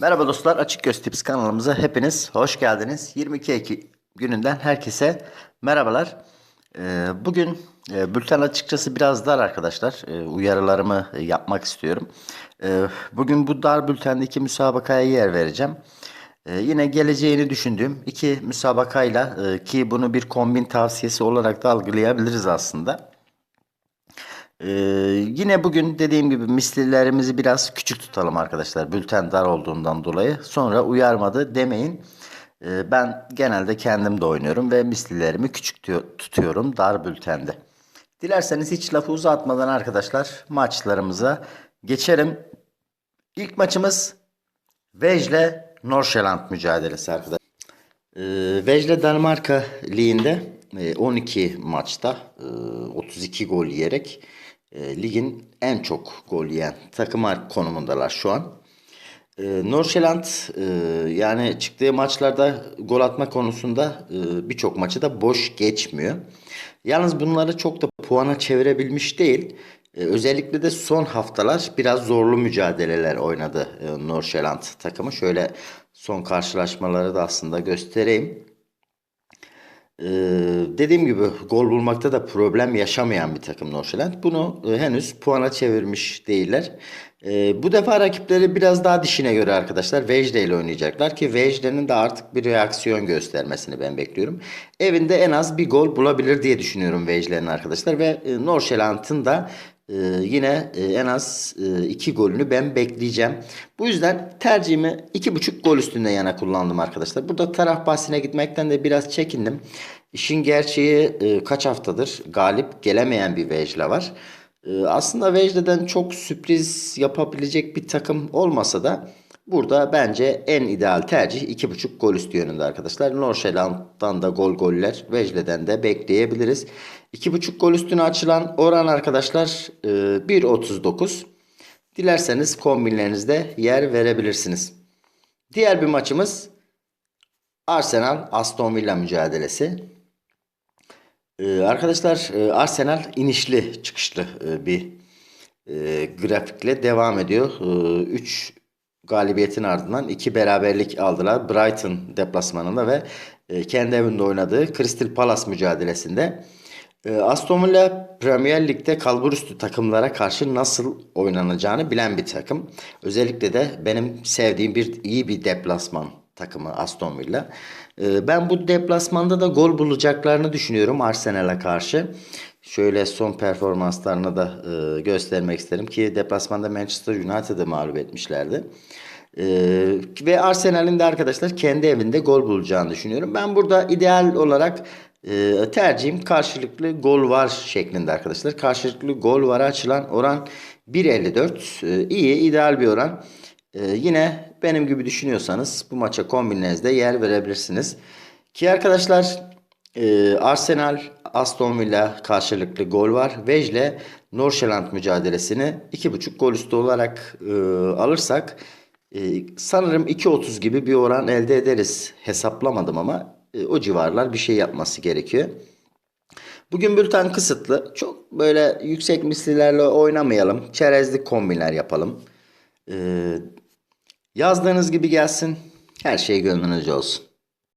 Merhaba dostlar, Açık Göz Tips kanalımıza hepiniz hoş geldiniz. 22 Ekim gününden herkese merhabalar. Ee, bugün e, bülten açıkçası biraz dar arkadaşlar. Ee, uyarılarımı yapmak istiyorum. Ee, bugün bu dar bültendeki müsabakaya yer vereceğim. Yine geleceğini düşündüğüm iki müsabakayla e, ki bunu bir kombin tavsiyesi olarak da algılayabiliriz aslında. Ee, yine bugün dediğim gibi mislilerimizi biraz küçük tutalım arkadaşlar. Bülten dar olduğundan dolayı. Sonra uyarmadı demeyin. Ee, ben genelde kendim de oynuyorum ve mislilerimi küçük tutuyorum dar bültende. Dilerseniz hiç lafı uzatmadan arkadaşlar maçlarımıza geçelim. İlk maçımız Vejle Norşeland mücadelesi arkadaşlar. Ee, Vejle Danimarka Ligi'nde e, 12 maçta e, 32 gol yiyerek e, ligin en çok gol yiyen takımı konumundalar şu an. E, Norşeland e, yani çıktığı maçlarda gol atma konusunda e, birçok maçı da boş geçmiyor. Yalnız bunları çok da puana çevirebilmiş değil. E, özellikle de son haftalar biraz zorlu mücadeleler oynadı e, Norşeland takımı. Şöyle son karşılaşmaları da aslında göstereyim. Ee, dediğim gibi gol bulmakta da problem yaşamayan bir takım Norşeland. Bunu e, henüz puana çevirmiş değiller. Ee, bu defa rakipleri biraz daha dişine göre arkadaşlar Vejde ile oynayacaklar ki Vejde'nin de artık bir reaksiyon göstermesini ben bekliyorum. Evinde en az bir gol bulabilir diye düşünüyorum Vejde'nin arkadaşlar ve e, Norşeland'ın da ee, yine e, en az e, iki golünü ben bekleyeceğim. Bu yüzden tercihimi iki buçuk gol üstünde yana kullandım arkadaşlar. Burada taraf bahsine gitmekten de biraz çekindim. İşin gerçeği e, kaç haftadır galip gelemeyen bir Vejle var. E, aslında Vejle'den çok sürpriz yapabilecek bir takım olmasa da Burada bence en ideal tercih 2.5 gol üstü yönünde arkadaşlar. Norşeland'dan da gol goller, Vejle'den de bekleyebiliriz. 2.5 gol üstüne açılan oran arkadaşlar e, 1.39. Dilerseniz kombinlerinizde yer verebilirsiniz. Diğer bir maçımız Arsenal Aston Villa mücadelesi. Ee, arkadaşlar e, Arsenal inişli çıkışlı e, bir e, grafikle devam ediyor. 3 galibiyetin ardından 2 beraberlik aldılar. Brighton deplasmanında ve e, kendi evinde oynadığı Crystal Palace mücadelesinde. E, Aston Villa Premier Lig'de kalburüstü takımlara karşı nasıl oynanacağını bilen bir takım. Özellikle de benim sevdiğim bir iyi bir deplasman takımı Aston Villa. E, ben bu deplasmanda da gol bulacaklarını düşünüyorum Arsenal'a karşı. Şöyle son performanslarını da e, göstermek isterim ki deplasmanda Manchester United'ı mağlup etmişlerdi. E, ve Arsenal'in de arkadaşlar kendi evinde gol bulacağını düşünüyorum. Ben burada ideal olarak e, tercihim karşılıklı gol var şeklinde arkadaşlar. Karşılıklı gol vara açılan oran 1.54. E, iyi ideal bir oran. E, yine benim gibi düşünüyorsanız bu maça kombinlerinizde yer verebilirsiniz. Ki arkadaşlar e, Arsenal Aston Villa karşılıklı gol var. Vejle Norşeland mücadelesini 2.5 gol üstü olarak e, alırsak e, sanırım 2.30 gibi bir oran elde ederiz. Hesaplamadım ama e, o civarlar bir şey yapması gerekiyor. Bugün bülten kısıtlı. Çok böyle yüksek mislilerle oynamayalım. Çerezlik kombinler yapalım. E, yazdığınız gibi gelsin. Her şey gönlünüzce olsun.